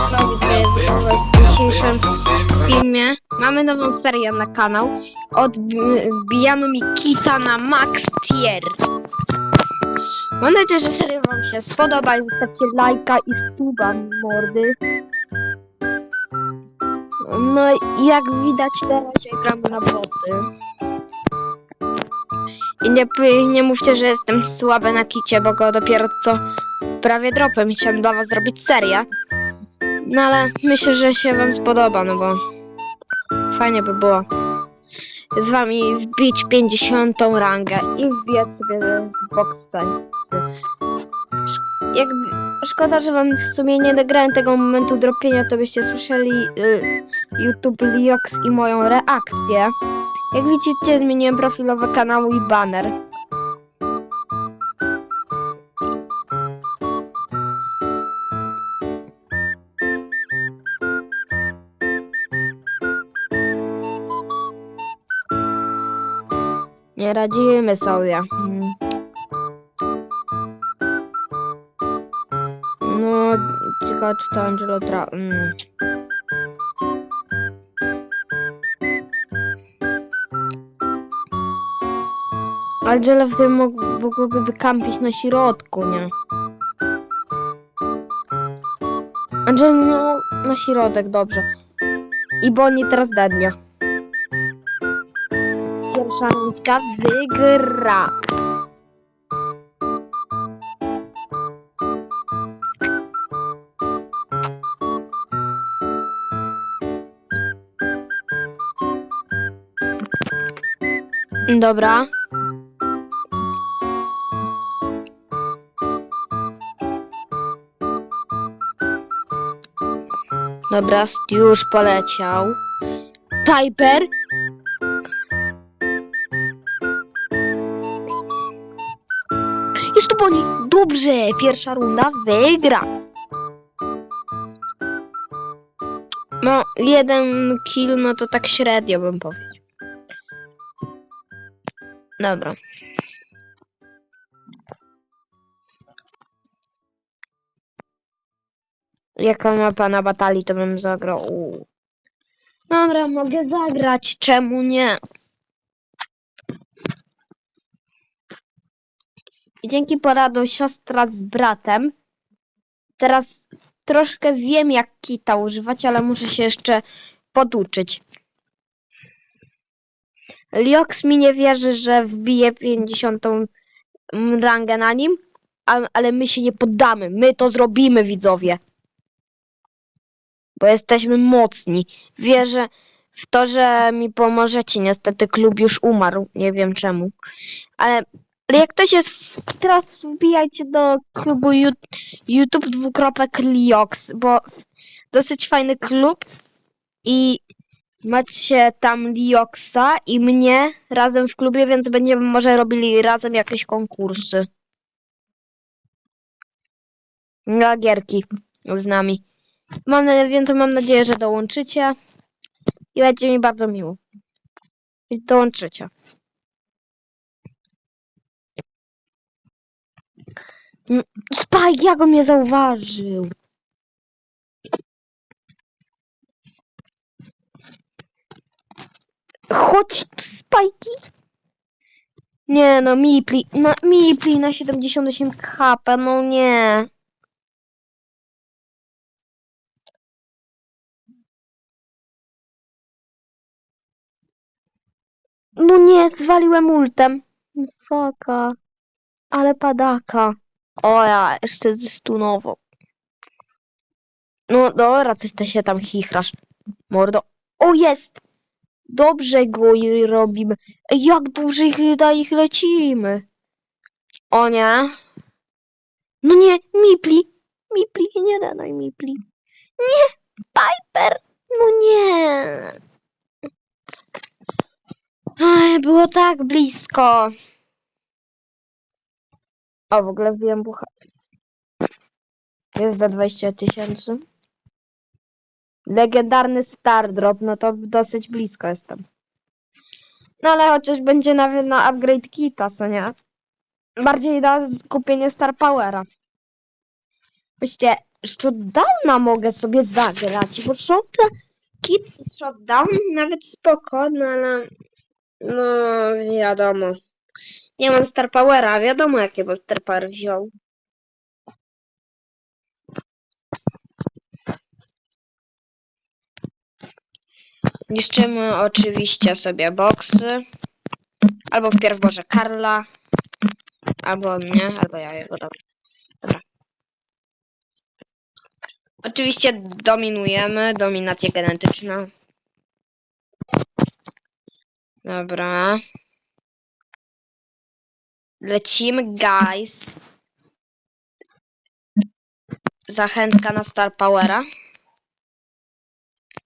W dzisiejszym filmie. Mamy nową serię na kanał. Odbijamy mi kita na max tier. Mam nadzieję, że seria wam się spodoba i zostawcie lajka i suba mordy. No i jak widać teraz ja gram na boty. I nie, nie mówcie, że jestem słaby na kicie, bo go dopiero co prawie dropem chciałem dla was zrobić serię. No ale myślę, że się wam spodoba, no bo fajnie by było z wami wbić 50 rangę i wbijać sobie z box Jak szkoda, że wam w sumie nie nagrałem tego momentu dropienia, to byście słyszeli y, YouTube Liox i moją reakcję. Jak widzicie, zmieniłem profilowe kanału i banner. Nie radzimy sobie. Mm. No, ciekawe czy to Angelo tra... Mm. W tym mogłoby wykampić na środku, nie? Angela, no, na środek, dobrze. I Bonnie teraz dadnia. Rundka wygra. Dobra. Dobra, już poleciał. Piper. Jest tu Bonnie. Dobrze, pierwsza runda wygra. No, jeden kill, no to tak średnio bym powiedział. Dobra. Jaka mapa na batalii, to bym zagrał. Dobra, mogę zagrać, czemu nie? I dzięki poradu siostra z bratem, teraz troszkę wiem, jak kita używać, ale muszę się jeszcze poduczyć. Liox mi nie wierzy, że wbije 50 rangę na nim, ale my się nie poddamy. My to zrobimy, widzowie. Bo jesteśmy mocni. Wierzę w to, że mi pomożecie. Niestety klub już umarł. Nie wiem czemu. Ale, ale jak ktoś jest... Teraz wbijajcie do klubu YouTube dwukropek Liox, bo dosyć fajny klub i macie tam Lioxa i mnie razem w klubie, więc będziemy może robili razem jakieś konkursy. Na gierki z nami. Mam, więc mam nadzieję, że dołączycie i będzie mi bardzo miło. I dołączycie. Spike, jak on mnie zauważył? Chodź, Spajki. Nie no, Mipli, na, Mipli na 78 HP, no nie. No nie, zwaliłem ultem. Faka. Ale padaka. O ja, jeszcze stunowo. No dobra, coś ty się tam chichrasz. Mordo. O jest! Dobrze go robimy. Jak dużo ich da ich lecimy. O nie. No nie, Mipli. Mipli, nie daj Mipli. Nie, Piper. No nie. Ej, było tak blisko. O, w ogóle wiem bucha. Jest za 20 tysięcy. Legendarny Star Drop, no to dosyć blisko jestem. No ale chociaż będzie nawet na upgrade kita, co nie? Bardziej na kupienie Star Powera. Byście shutdowna mogę sobie zagrać, bo shota, kit i shutdown nawet spoko, no ale no wiadomo. Nie mam Star Powera, wiadomo jakie bym Star Power wziął. Niszczymy oczywiście sobie boksy. Albo wpierw może Karla. Albo mnie, albo ja jego, dobra. Dobra. Oczywiście dominujemy, dominacja genetyczna. Dobra. Lecimy, guys. Zachętka na Star Powera.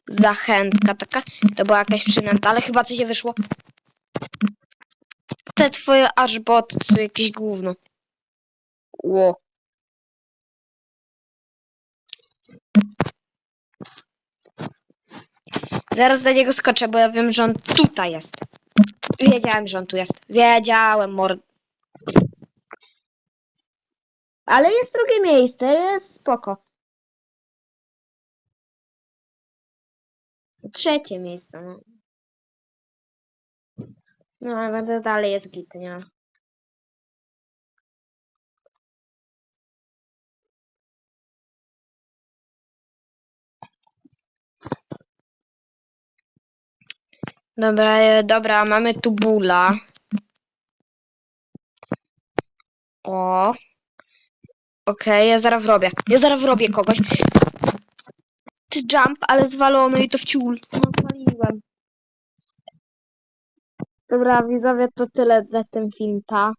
Zachętka taka. To była jakaś przynęta, ale chyba coś się wyszło. Te twoje aż boty to są jakieś gówno. Ło. Zaraz za niego skoczę, bo ja wiem, że on tutaj jest. Wiedziałem, że on tu jest. Wiedziałem, mord... Ale jest drugie miejsce, jest spoko. Trzecie miejsce, no. No, ale dalej jest git, nie? Dobra, e, dobra, mamy tu bula. O. Okej, ja zaraz robię. Ja zaraz robię kogoś. Ty jump, ale zwalony i to w ciul. No, zwaliłem. Dobra, widzowie, to tyle za ten film, pa.